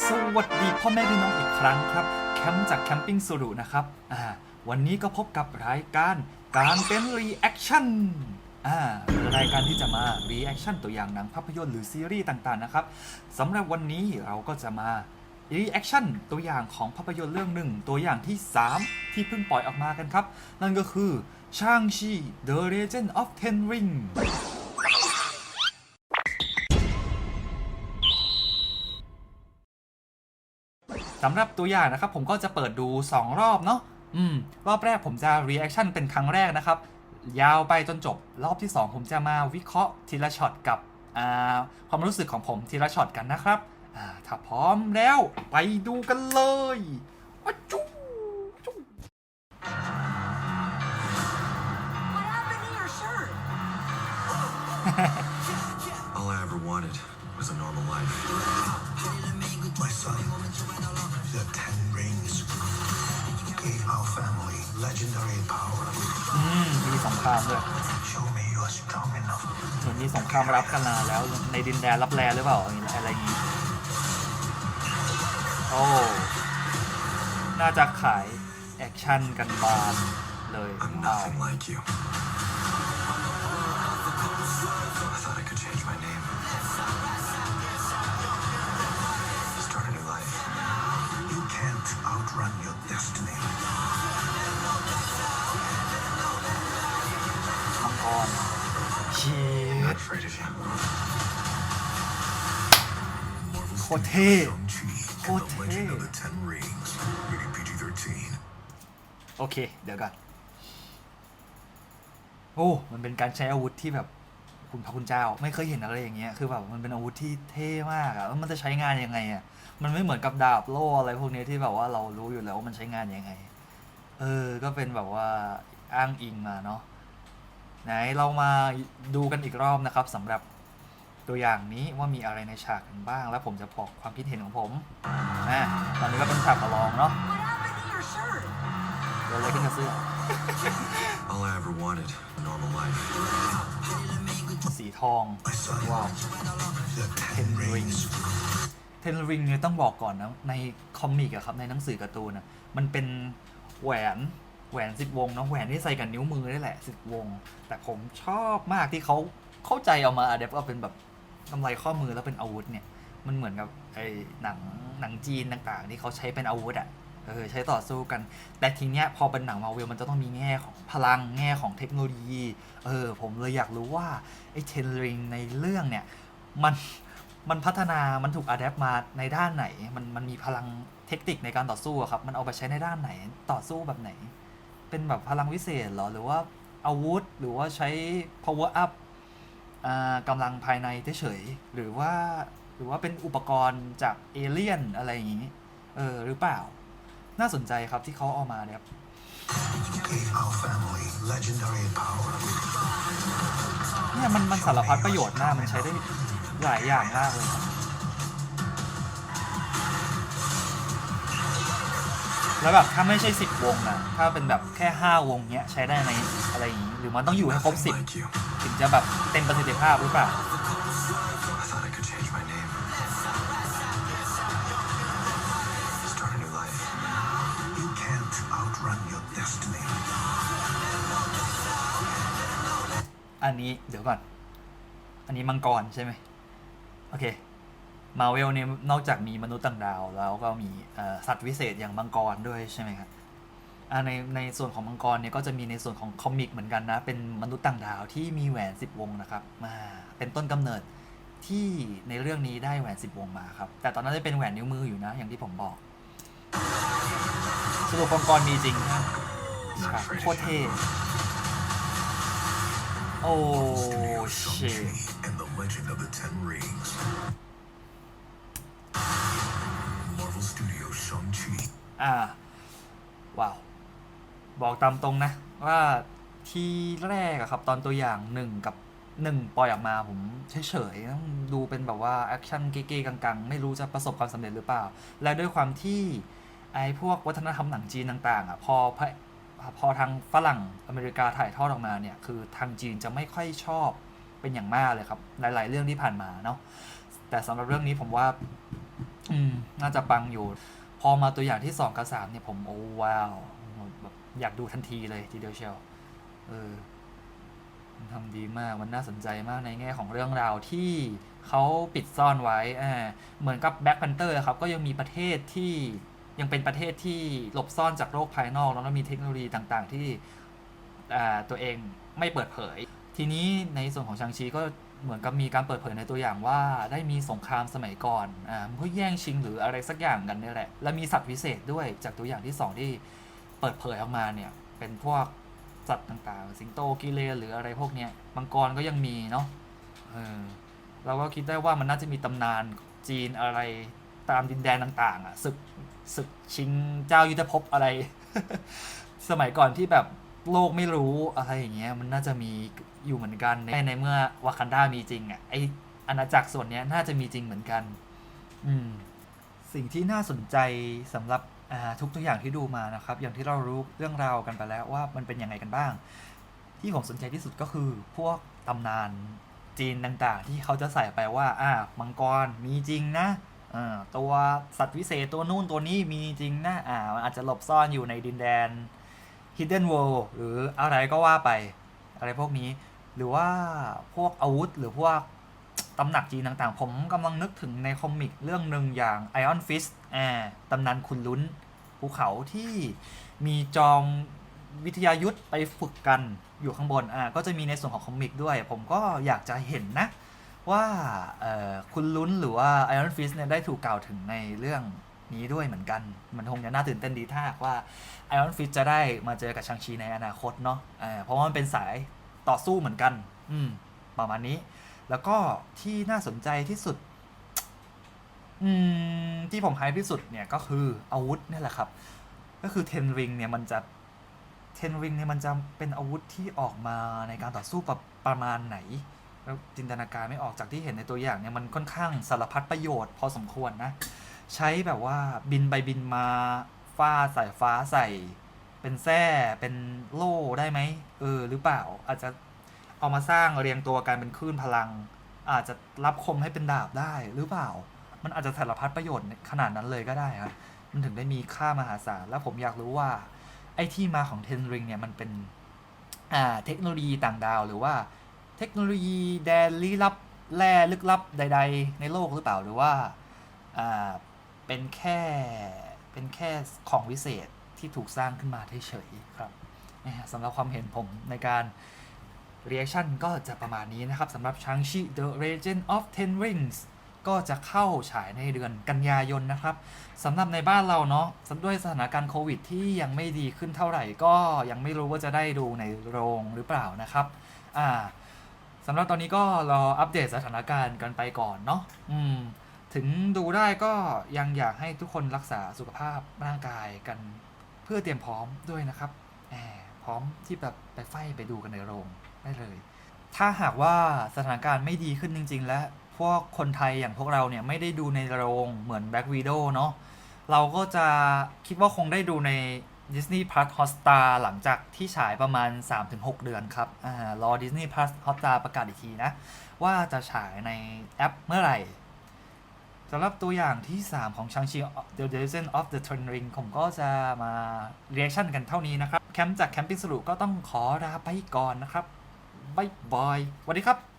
สวัสดีพ่อแม่พี่น้องอีกครั้งครับ แคมป์จากแคมปิ้งสุรุนะครับอ่าวันนี้ก็พบกับรายการการเป็นรีแอคชั่นอ่ารายการที่จะมารีแอคชั่นตัวอย่างหนังภาพยนตร์หรือซีรีส์ต่างๆนะครับสำหรับวันนี้เราก็จะมารีแอคชั่นตัวอย่างของภาพยนตร์เรื่องหนึ่งตัวอย่างที่ 3 ที่เพิ่งปล่อยออกมากันครับ นั่นก็คือช่างชี The Legend of Ten Ring สำหรับตัวอย่างนะครับผมก็จะเปิดดู 2 รอบเนาะอืมรอบแรกผมจะ reaction เป็นครั้งแรกนะครับ ยาวไปจนจบ รอบที่ 2 ผมจะมาวิเคราะห์ทีละช็อตกับอ่าความรู้สึกของผมทีละช็อตกันนะครับอ่าถ้าพร้อมแล้วไปดูกันเลยอะจู้จู้ What happened to your shirt? All I ever wanted was a normal life. My son, the Ten Rings gave our family legendary power. อืมมีสงครามด้วย Show me you are strong enough. เหมือนมีสงครามรับกันนานแล้ว ในดินแดนรับแลหรือเปล่าอะไรอย่างงี้ โอ้ น่าจะขายแอคชั่นกันบานเลย I'm เอา nothing like you. ตรเท่ Shang-Chi and Oh, the Legend of hey. the Ten Rings. Rated PG-13. โอเค เดี๋ยวก่อนโอ้มันเป็นการใช้อาวุธที่แบบคุณพระคุณเจ้า ไม่เคยเห็นอะไรอย่างเงี้ยคือแบบมันเป็นอาวุธที่เท่มากอะแล้วมันจะใช้งานยังไงอะมันไม่เหมือนกับดาบโล่อะไรพวกนี้ที่แบบว่าเรารู้อยู่แล้วว่ามันใช้งานยังไง เออ ก็เป็นแบบว่าอ้างอิงมาเนาะไหนเรามาดูกันอีกรอบนะครับสำหรับ ตัวอย่างนี้ว่ามีอะไรในฉากกันบ้าง แล้วผมจะบอกความคิดเห็นของผมนะตอนนี้ก็เป็นฉากประลองเนาะ What happened to your shirt? เกิดอะไรขึ้นกับเสื้อ All I ever wanted, a normal life. สีทอง My son, ว้าว the Ten Rings เทนริงเนี่ยต้องบอกก่อนนะในคอมิกอะครับในหนังสือการ์ตูนอะมันเป็นแหวนแหวนสิบวงเนาะแหวนที่ใส่กับนิ้วมือนี่แหละสิบวง แต่ผมชอบมากที่เขาเข้าใจเอามาอะเดฟเอาเป็นแบบ กำไรข้อมือแล้วเป็นอาวุธเนี่ยมันเหมือนกับไอ้หนังหนังจีนต่างๆที่เขาใช้เป็นอาวุธอะเออใช้ต่อสู้กัน แต่ทีเนี้ยพอเป็นหนังมาเวลมันจะต้องมีแง่ของพลังแง่ของเทคโนโลยีเออผมเลยอยากรู้ว่าไอ้เทนริงในเรื่องเนี่ยมันมันพัฒนามันถูกอัดแอปมาในด้านไหน มันมันมีพลังเทคนิคในการต่อสู้อะครับ มันเอาไปใช้ในด้านไหนต่อสู้แบบไหน เป็นแบบพลังวิเศษเหรอหรือว่าอาวุธ หรือว่าใช้ power up กำลังภายในเฉยๆหรือว่าหรือว่าเป็นอุปกรณ์จากเอเลี่ยนอะไรอย่างนี้ เออ หรือเปล่า น่าสนใจครับที่เขาเอามาเนี่ย gave our family legendary power. เนี่ยมันมันสารพัดประโยชน์มากมันใช้ได้หลายอย่างมากเลยครับแล้วแบบถ้าไม่ใช่สิบวงนะถ้าเป็นแบบแค่ห้าวงเนี้ยใช้ได้ไหมอะไรอย่างนี้ หรือมันต้องอยู่ให้ครบ Nothing สิบ like you. ถึงจะแบบเต็มประสิทธิภาพหรือเปล่าอันนี้เดี๋ยวก่อน อันนี้มังกรใช่ไหมโอเค มาเวลเนี่ยนอกจากมีมนุษย์ต่างดาว แล้วก็มีสัตว์วิเศษอย่างมังกรด้วยใช่ไหมครับ ในในส่วนของมังกรเนี่ยก็จะมีในส่วนของคอมิกเหมือนกันนะ เป็นมนุษย์ต่างดาวที่มีแหวนสิบวงนะครับมาเป็นต้นกำเนิดที่ในเรื่องนี้ได้แหวนสิบวงมาครับ แต่ตอนนั้นจะเป็นแหวนนิ้วมืออยู่นะ อย่างที่ผมบอก สรุปมังกรมีจริงนะ Not ฉาก afraid โคตรเท่โอ้ชิอ่าว้าว บอกตามตรงนะ ว่าที่แรกอะครับ ตอนตัวอย่างหนึ่งกับหนึ่งปล่อยออกมาผมเฉยๆดูเป็นแบบว่าแอคชั่นเก๊ๆกังๆ ไม่รู้จะประสบความสำเร็จหรือเปล่า และด้วยความที่ไอ้พวกวัฒนธรรมหนังจีนต่างๆอะพอพระพอทางฝรั่งอเมริกาถ่ายทอดออกมาเนี่ย คือทางจีนจะไม่ค่อยชอบเป็นอย่างมากเลยครับ หลาย ๆ เรื่องที่ผ่านมาเนาะแต่สำหรับเรื่องนี้ผมว่า อืม น่าจะปังอยู่ พอมาตัวอย่างที่2กับ3เนี่ยผมโอ้ว้าว อยากดูทันทีเลยทีเดียวเชียวเออมันทำดีมากมันน่าสนใจมากในแง่ของเรื่องราวที่เขาปิดซ่อนไว้อ่าเหมือนกับแบ็ค p พนเตอร์ครับก็ยังมีประเทศที่ยังเป็นประเทศที่หลบซ่อนจากโลกภายนอก แล้วมีเทคโนโลยีต่างๆ ที่อ่าตัวเองไม่เปิดเผย ทีนี้ในส่วนของชางชีก็เหมือนกับมีการเปิดเผยในตัวอย่างว่าได้มีสงครามสมัยก่อนอ่าเพื่อแย่งชิงหรืออะไรสักอย่างกันนี่แหละ และมีสัตว์วิเศษด้วยจากตัวอย่างที่สองที่ เปิดเผยออกมาเนี่ย เป็นพวกสัตว์ต่างๆ สิงโตกิเลนหรืออะไรพวกเนี้ยมังกรก็ยังมีเนาะเออเราก็คิดได้ว่ามันน่าจะมีตำนานจีนอะไรตามดินแดนต่าง ๆ อะศึกศึกชิงเจ้ายุทธภพอะไร สมัยก่อนที่แบบโลกไม่รู้อะไรอย่างเงี้ยมันน่าจะมีอยู่เหมือนกันในในเมื่อวากันดามีจริงอะไออาณาจักรส่วนเนี้ยน่าจะมีจริงเหมือนกัน อืม สิ่งที่น่าสนใจสำหรับ ทุกตัวอย่างที่ดูมานะครับ อย่างที่เรารู้เรื่องราวกันไปแล้วว่ามันเป็นยังไงกันบ้าง ที่ผมสนใจที่สุดก็คือพวกตำนานจีนต่างๆ ที่เขาจะใส่ไปว่าอ่ามังกรมีจริงนะตัวสัตว์วิเศษตัวนู่นตัวนี้มีจริงนะอ่ามันอาจจะหลบซ่อนอยู่ในดินแดน Hidden World หรืออะไรก็ว่าไป อะไรพวกนี้ หรือว่าพวกอาวุธหรือพวก ตำหนักจีนต่างๆ ผมกำลังนึกถึงในคอมิกเรื่องหนึ่งอย่าง Iron Fist อ่าตำนานคุณลุ้นภูเขาที่มีจอมวิทยายุทธไปฝึกกันอยู่ข้างบนอ่าก็จะมีในส่วนของคอมิกด้วย ผมก็อยากจะเห็นนะ ว่าคุณลุ้นหรือว่า Iron Fist เนี่ยได้ถูกกล่าวถึงในเรื่องนี้ด้วยเหมือนกัน มันคงจะน่าตื่นเต้นดีถ้าว่า Iron Fist จะได้มาเจอกับชังชีในอนาคตเนาะเพราะว่ามันเป็นสายต่อสู้เหมือนกัน อืมประมาณนี้ แล้วก็ที่น่าสนใจที่สุดอืมที่ผมไฮที่สุดเนี่ยก็คืออาวุธนี่แหละครับ ก็คือเทนริงเนี่ยมันจะเทนริงเนี่ยมันจะเป็นอาวุธที่ออกมาในการต่อสู้ประประมาณไหนแล้วจินตนาการไม่ออกจากที่เห็นในตัวอย่างเนี่ยมันค่อนข้างสารพัดประโยชน์พอสมควรนะ ใช้แบบว่าบินไปบินมาฟาดสายฟ้าใส่ เป็นแส้เป็นโล่ได้ไหมเออหรือเปล่าอาจจะ เอามาสร้างเรียงตัวกันเป็นคลื่นพลัง อาจจะรับคมให้เป็นดาบได้หรือเปล่า มันอาจจะสารพัดประโยชน์ขนาดนั้นเลยก็ได้ครับมันถึงได้มีค่ามหาศาล แล้วผมอยากรู้ว่า ไอ้ที่มาของเทนริงเนี่ยมันเป็นเทคโนโลยีต่างดาว หรือว่าเทคโนโลยีแดนลี้ลับแร่ลึกลับใด ๆ ในโลกหรือเปล่าหรือว่าเป็นแค่เป็นแค่ของวิเศษที่ถูกสร้างขึ้นมาเฉยๆครับสำหรับความเห็นผมในการ reaction ก็จะประมาณนี้นะครับสำหรับ Shang-Chi The Legend of Ten Rings ก็จะเข้าฉายในเดือนกันยายนนะครับสำหรับในบ้านเราเนาะด้วยสถานการณ์โควิดที่ยังไม่ดีขึ้นเท่าไหร่ ก็ยังไม่รู้ว่าจะได้ดูในโรงหรือเปล่านะครับอ่าสำหรับตอนนี้ก็รออัปเดตสถานการณ์กันไปก่อนเนาะอืมถึงดูได้ก็ยังอยากให้ทุกคนรักษาสุขภาพร่างกายกัน เพื่อเตรียมพร้อมด้วยนะครับแหมพร้อมที่แบบไปไฟไปดูกันในโรง ได้เลย ถ้าหากว่าสถานการณ์ไม่ดีขึ้นจริง ๆ และพวกคนไทยอย่างพวกเราเนี่ยไม่ได้ดูในโรงเหมือน Black Widow เนาะเราก็จะคิดว่าคงได้ดูใน Disney Plus Hotstar หลังจากที่ฉายประมาณ 3-6 เดือนครับอ่ารอ Disney Plus Hotstar ประกาศอีกทีนะ ว่าจะฉายในแอปเมื่อไหร่สำหรับตัวอย่างที่ 3 ของ Shang-Chi The Legend of the Ten Ring ผมก็จะมา reaction กันเท่านี้นะครับ แคมป์จากแคมปิ้งสรุก็ต้องขอลาไปก่อนนะครับ บ๊ายบายสวัสดีครับ